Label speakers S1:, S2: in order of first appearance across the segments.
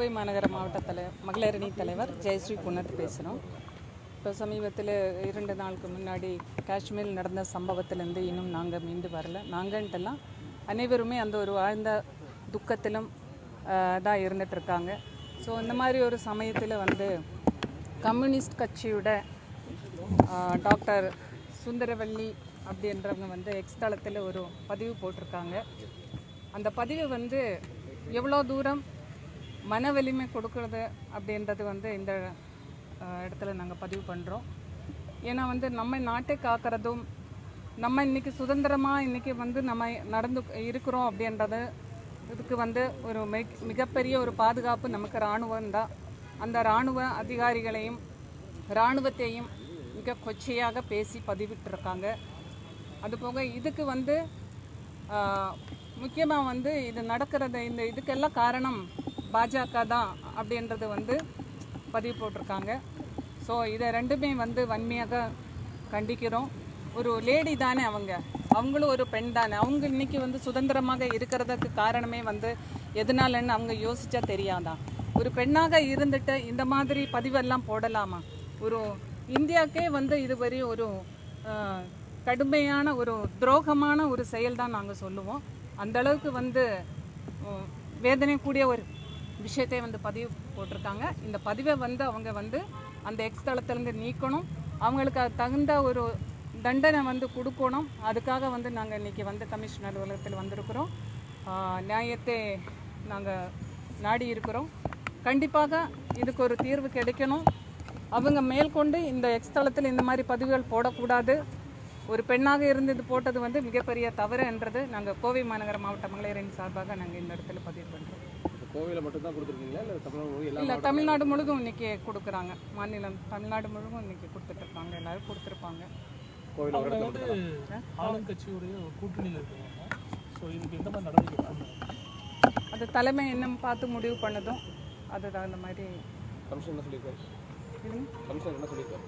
S1: கோவை மாநகர மாவட்ட தலை மகளிரணி தலைவர் ஜெயஸ்ரீ புன்னத் பேசுகிறோம் இப்போ சமீபத்தில் இரண்டு நாளுக்கு முன்னாடி காஷ்மீரில் நடந்த சம்பவத்திலேருந்து இன்னும் நாங்கள் மீண்டு வரல. நாங்கன்ட்டெல்லாம் அனைவருமே அந்த ஒரு ஆழ்ந்த துக்கத்திலும் தான் இருந்துகிட்ருக்காங்க ஸோ இந்த மாதிரி ஒரு சமயத்தில் வந்து கம்யூனிஸ்ட் கட்சியோட டாக்டர் சுந்தரவள்ளி அப்படின்றவங்க வந்து எக்ஸ் தளத்தில் ஒரு பதிவு போட்டிருக்காங்க. அந்த பதிவு வந்து எவ்வளோ தூரம் மன வலிமை கொடுக்கறது அப்படின்றது வந்து இந்த இடத்துல நாங்கள் பதிவு பண்ணுறோம் ஏன்னா வந்து நம்ம நாட்டை காக்கிறதும் நம்ம இன்றைக்கி சுதந்திரமாக இன்றைக்கி வந்து நம்ம நடந்து இருக்கிறோம் அப்படின்றது இதுக்கு வந்து ஒரு மிக மிகப்பெரிய ஒரு பாதுகாப்பு நமக்கு இராணுவம் தான். அந்த இராணுவ அதிகாரிகளையும் இராணுவத்தையும் மிக கொச்சையாக பேசி பதிவிட்டிருக்காங்க. அதுபோக இதுக்கு வந்து முக்கியமாக வந்து இது நடக்கிறது இந்த இதுக்கெல்லாம் காரணம் பாஜக தான் அப்படின்றது வந்து பதிவு போட்டிருக்காங்க. ஸோ இதை ரெண்டுமே வந்து வன்மையாக கண்டிக்கிறோம். ஒரு லேடி தானே அவங்க. அவங்களும் ஒரு பெண் தானே. அவங்க இன்னைக்கு வந்து சுதந்திரமாக இருக்கிறதுக்கு காரணமே வந்து எதனாலன்னு அவங்க யோசிச்சா தெரியாதா? ஒரு பெண்ணாக இருந்துட்டு இந்த மாதிரி பதிவெல்லாம் போடலாமா? ஒரு இந்தியாவுக்கே வந்து இதுவரை ஒரு கடுமையான ஒரு துரோகமான ஒரு செயல் தான் நாங்கள் சொல்லுவோம். அந்த அளவுக்கு வந்து வேதனை கூடிய ஒரு விஷயத்தை வந்து பதிவு போட்டிருக்காங்க. இந்த பதிவை வந்து அவங்க வந்து அந்த எக்ஸ் தளத்திலேருந்து நீக்கணும். அவங்களுக்கு அது தகுந்த ஒரு தண்டனை வந்து கொடுக்கணும். அதுக்காக வந்து நாங்கள் இன்றைக்கி வந்து கமிஷனர் அலுவலகத்தில் வந்திருக்கிறோம். நியாயத்தை நாங்கள் நாடி இருக்கிறோம். கண்டிப்பாக இதுக்கு ஒரு தீர்வு கிடைக்கணும். அவங்க மேற்கொண்டு இந்த எக்ஸ் தளத்தில் இந்த மாதிரி பதிவுகள் போடக்கூடாது. ஒரு பெண்ணாக இருந்து இது போட்டது வந்து மிகப்பெரிய தவறு என்றது நாங்கள் கோவை மாநகர மாவட்ட மகளிரின் சார்பாக நாங்கள் இந்த இடத்துல பதிவு பண்ணுறோம்
S2: கோவையில் மட்டும் தான் கொடுத்துருக்கீங்களா? இல்லை தமிழ்நாடு
S1: இல்லை தமிழ்நாடு முழுதும் இன்னைக்கு கொடுக்குறாங்க. மாநிலம் தமிழ்நாடு முழுவதும் இன்னைக்கு கொடுத்துட்ருக்காங்க. எல்லாரும் கொடுத்துருப்பாங்க.
S2: இடத்துல
S3: வந்து ஆளுங்கட்சியுடைய கூட்டணியில் இருக்கிறாங்க. ஸோ இதுக்கு எந்த மாதிரி நடவடிக்கை?
S1: அது தலைமை என்ன பார்த்து முடிவு பண்ணதும் அதுதான் அந்த மாதிரி.
S2: கமிஷன் என்ன சொல்லியிருக்காரு. கமிஷனர் என்ன சொல்லியிருக்காரு?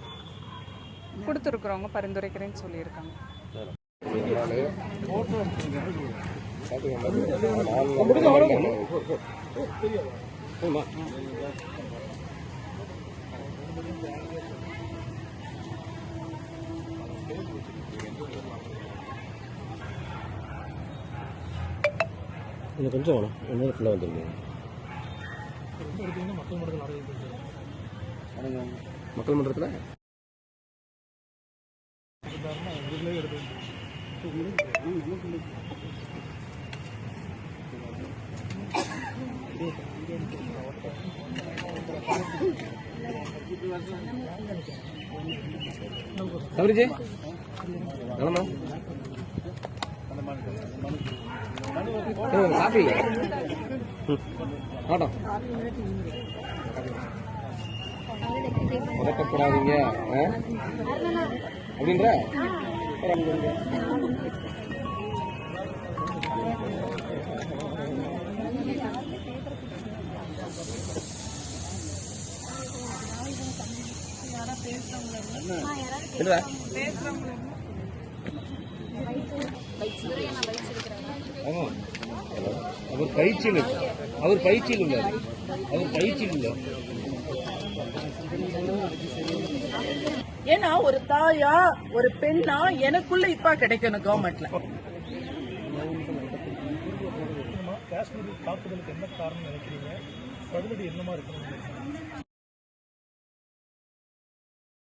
S1: கொடுத்துருக்குறவங்க பரிந்துரைக்கிறேன்னு சொல்லியிருக்காங்க.
S2: இன்னும் கொஞ்சம் வேணும் இன்னும் ஃபுல்லாக
S3: எடுத்தீங்கன்னா மக்கள் மன்றத்தில் நடவடிக்கை
S2: மக்கள் மன்றத்தில்
S3: இருந்தாருன்னா இதிலே எடுத்து
S2: சபரிஜி நலமா காபி ஆட்டம் பதட்டப்படாதீங்க அப்படின்ற? அவர் பயிற்சியில் அவர் பயிற்சியில் உள்ளார். அவர் பயிற்சியில் உள்ளார்.
S4: ஏன்னா ஒரு தாயா ஒரு பெண்ணா எனக்குள்ள இப்பா கிடைக்கணும் கவர்மெண்ட்ல
S3: காஷ்மீர் தாக்குதலுக்கு என்ன காரணம் நினைக்கிறீங்க? பதிலடி என்னமா இருக்கணும்